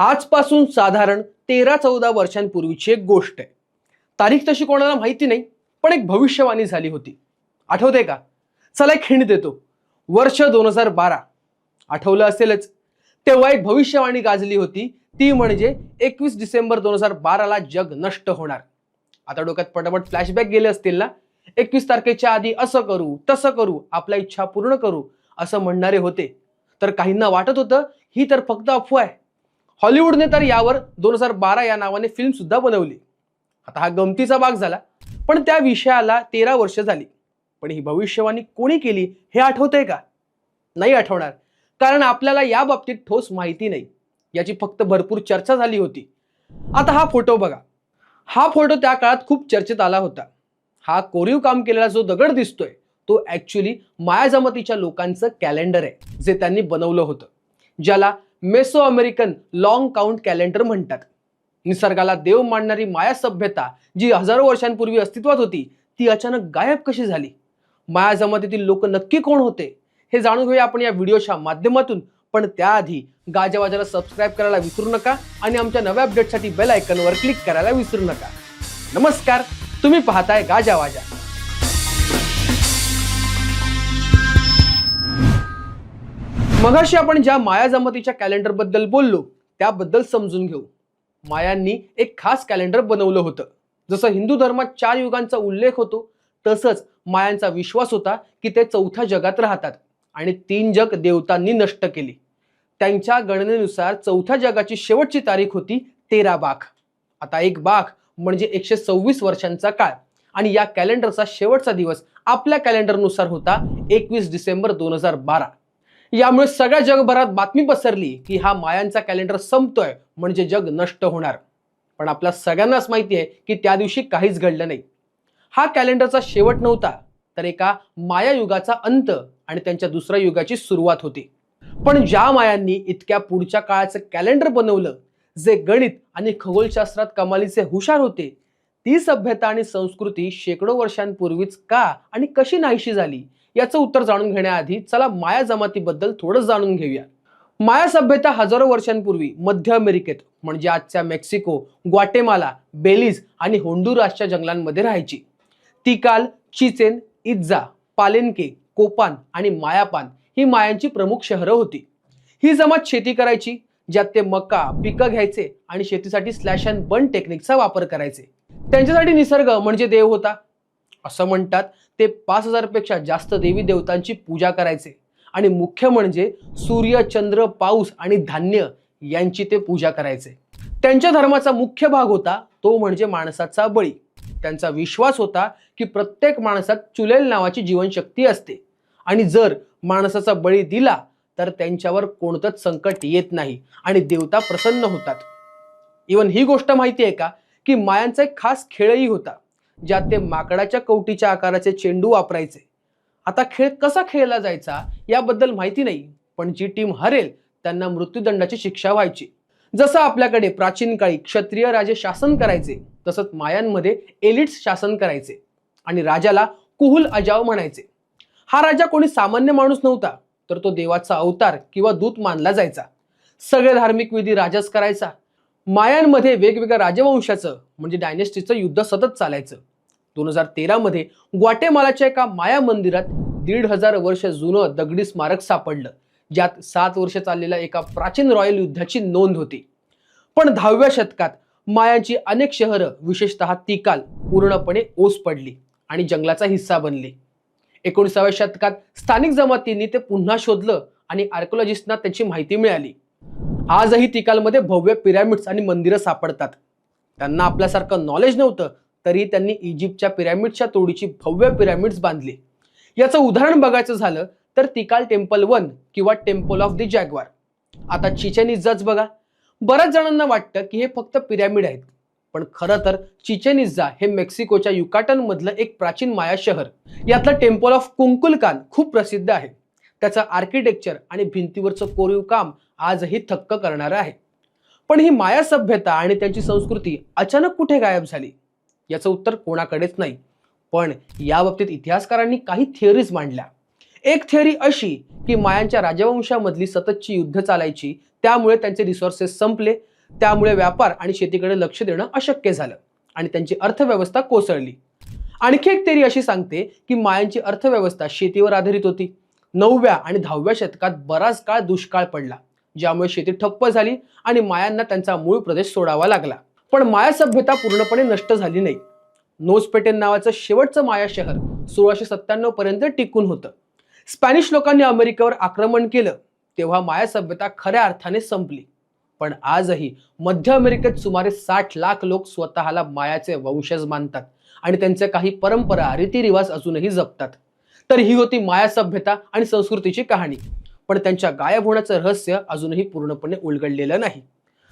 आजपासून साधारण तेरा चौदा वर्षांपूर्वीची एक गोष्ट आहे. तारीख तशी कोणाला माहिती नाही पण एक भविष्यवाणी झाली होती. आठवते का? चला एक खिंड देतो. वर्ष दोन हजार बारा. आठवलं असेलच. तेव्हा एक भविष्यवाणी गाजली होती. ती म्हणजे एकवीस डिसेंबर दोन हजार बाराला जग नष्ट होणार. आता डोक्यात पटापट फ्लॅशबॅक गेले असतील ना? एकवीस तारखेच्या आधी असं करू तसं करू आपल्या इच्छा पूर्ण करू असं म्हणणारे होते. तर काहींना वाटत होतं ही तर फक्त अफवा आहे. हॉलिवूडने तर यावर दोन हजार बारा या नावाने फिल्म सुद्धा बनवली. आता हा गमतीचा भाग झाला पण त्या विषयाला तेरा वर्ष झाली. पण ही भविष्यवाणी कोणी केली हे आठवतंय का? नाही आठवणार. कारण आपल्याला या बाबतीत ठोस माहिती नाही. याची फक्त भरपूर चर्चा झाली होती. आता हा फोटो बघा. हा फोटो त्या काळात खूप चर्चेत आला होता. हा कोरीव काम केलेला जो दगड दिसतोय तो ऍक्च्युली माया जमातीच्या लोकांचं कॅलेंडर आहे जे त्यांनी बनवलं होतं. ज्याला Mesoamerican long count calendar म्हणतात. निसर्गाला देव मानणारी माया सभ्यता जी हजारो वर्षांपूर्वी अस्तित्वात होती ती अचानक गायब कशी झाली? माया जमातीतील लोक नक्की कोण होते? हे जाणून घेऊया आपण या व्हिडिओच्या माध्यमातून. पण त्याआधी गाजावाजाला सबस्क्राईब करायला विसरू नका आणि आमच्या नव्या अपडेटसाठी बेल आयकनवर क्लिक करायला विसरू नका. नमस्कार तुम्ही पाहताय गाजावाजा. मगाशी आपण ज्या माया जमातीच्या कॅलेंडरबद्दल बोललो त्याबद्दल समजून घेऊ. मायांनी एक खास कॅलेंडर बनवलं होतं. जसं हिंदू धर्मात चार युगांचा उल्लेख होतो तसंच मायांचा विश्वास होता की ते चौथ्या जगात राहतात आणि तीन जग देवतांनी नष्ट केली. त्यांच्या गणनेनुसार चौथ्या जगाची शेवटची तारीख होती तेरा बाख. आता एक बाख म्हणजे एकशे सव्वीस वर्षांचा काळ. आणि या कॅलेंडरचा शेवटचा दिवस आपल्या कॅलेंडरनुसार होता एकवीस डिसेंबर दोन हजार बारा. यामुळे सगळ्या जगभरात बातमी पसरली की हा मायांचा कॅलेंडर संपतोय म्हणजे जग नष्ट होणार. पण आपल्या सगळ्यांनाच माहिती आहे की त्या दिवशी काहीच घडलं नाही. हा कॅलेंडरचा शेवट नव्हता तर एका माया युगाचा अंत आणि त्यांच्या दुसऱ्या युगाची सुरुवात होती. पण ज्या मायांनी इतक्या पुढच्या काळाचं कॅलेंडर बनवलं जे गणित आणि खगोलशास्त्रात कमालीचे हुशार होते ती सभ्यता आणि संस्कृती शेकडो वर्षांपूर्वीच का आणि कशी नाहीशी झाली याचं उत्तर जाणून घेण्याआधी चला माया जमातीबद्दल थोडं जाणून घेऊया. माया सभ्यता हजारो वर्षांपूर्वी मध्य अमेरिकेत म्हणजे आजच्या मेक्सिको ग्वाटेमाला बेलीज आणि होंडुरासच्या जंगलांमध्ये राहायची. ती काल चिचेन इज्जा पालेनके कोपान आणि मायापान ही मायांची प्रमुख शहरं होती. ही जमात शेती करायची ज्यात ते मका पिकं घ्यायचे आणि शेतीसाठी स्लॅश अँड बन टेक्निकचा वापर करायचे. त्यांच्यासाठी निसर्ग म्हणजे देव होता. असं म्हणतात ते पाच हजारपेक्षा जास्त देवी देवतांची पूजा करायचे. आणि मुख्य म्हणजे सूर्य चंद्र पाऊस आणि धान्य यांची ते पूजा करायचे. त्यांच्या धर्माचा मुख्य भाग होता तो म्हणजे माणसाचा बळी. त्यांचा विश्वास होता की प्रत्येक माणसात चुलेल नावाची जीवनशक्ती असते. आणि जर माणसाचा बळी दिला तर त्यांच्यावर कोणतंच संकट येत नाही आणि देवता प्रसन्न होतात. इवन ही गोष्ट माहिती आहे का? की मायांचा एक खास खेळही होता. ज्यात ते माकडाच्या कवटीच्या आकाराचे चेंडू वापरायचे. आता खेळ कसा खेळला जायचा याबद्दल माहिती नाही पण जी टीम हरेल त्यांना मृत्यूदंडाची शिक्षा व्हायची. जसं आपल्याकडे प्राचीन काळी क्षत्रिय राजे शासन करायचे तसंच मायांमध्ये एलिट्स शासन करायचे आणि राजाला कुहुल अजाव म्हणायचे. हा राजा कोणी सामान्य माणूस नव्हता तर तो देवाचा अवतार किंवा दूत मानला जायचा. सगळे धार्मिक विधी राजाच करायचा. मायांमध्ये वेगवेगळ्या राजवंशाचं म्हणजे डायनेस्टीचं युद्ध सतत चालायचं. दोन हजार तेरामध्ये ग्वाटेमालाच्या एका माया मंदिरात दीड हजार वर्ष जुनं दगडी स्मारक सापडलं ज्यात सात वर्ष चाललेल्या एका प्राचीन रॉयल युद्धाची नोंद होती. पण दहाव्या शतकात मायांची अनेक शहरं विशेषतः तिकाल पूर्णपणे ओस पडली आणि जंगलाचा हिस्सा बनली. एकोणीसाव्या शतकात स्थानिक जमातींनी ते पुन्हा शोधलं आणि आर्कोलॉजिस्टना त्याची माहिती मिळाली. आजही तिकालमध्ये भव्य पिरॅमिड्स आणि मंदिरं सापडतात. त्यांना आपल्यासारखं नॉलेज नव्हतं तरी त्यांनी इजिप्तच्या पिरॅमिडच्या तोडीची भव्य पिरॅमिड्स बांधली. याचं उदाहरण बघायचं झालं तर तिकाल टेम्पल वन किंवा टेम्पल ऑफ द जॅगवार. आता चिचेन इज्जाच बघा. बऱ्याच जणांना वाटतं की हे फक्त पिरॅमिड आहेत. पण खरं तर चिचेन इज्जा हे मेक्सिकोच्या युकाटन मधलं एक प्राचीन माया शहर. यातलं टेम्पल ऑफ कुंकुलकान खूप प्रसिद्ध आहे. त्याचं आर्किटेक्चर आणि भिंतीवरचं कोरीव काम आजही थक्क करणारं आहे. पण ही माया सभ्यता आणि त्यांची संस्कृती अचानक कुठे गायब झाली? याचं उत्तर कोणाकडेच नाही. पण याबाबतीत इतिहासकारांनी काही थिअरीज मांडल्या. एक थिअरी अशी की मायांच्या राजवंशामधली सततची युद्ध चालायची त्यामुळे त्यांचे रिसोर्सेस संपले त्यामुळे व्यापार आणि शेतीकडे लक्ष देणं अशक्य झालं आणि त्यांची अर्थव्यवस्था कोसळली. आणखी एक थेरी अशी सांगते की मायांची अर्थव्यवस्था शेतीवर आधारित होती. नवव्या आणि दहाव्या शतकात बराच काळ दुष्काळ पडला ज्यामुळे शेती ठप्प झाली आणि मायांना त्यांचा मूळ प्रदेश सोडावा लागला. पण माया सभ्यता पूर्णपणे नष्ट झाली नाही. नोजपेटेन नावाचं शेवटचं माया शहर सोळाशे सत्त्याण्णव पर्यंत टिकून होतं. स्पॅनिश लोकांनी अमेरिकेवर आक्रमण केलं तेव्हा माया सभ्यता खऱ्या अर्थाने संपली. पण आजही मध्य अमेरिकेत सुमारे साठ लाख लोक स्वतःला मायाचे वंशज मानतात आणि त्यांचे काही परंपरा रीतिरिवाज अजूनही जपतात. तर ही होती माया सभ्यता आणि संस्कृतीची कहाणी. पण त्यांच्या गायब होण्याचं रहस्य अजूनही पूर्णपणे उलगडलेलं नाही.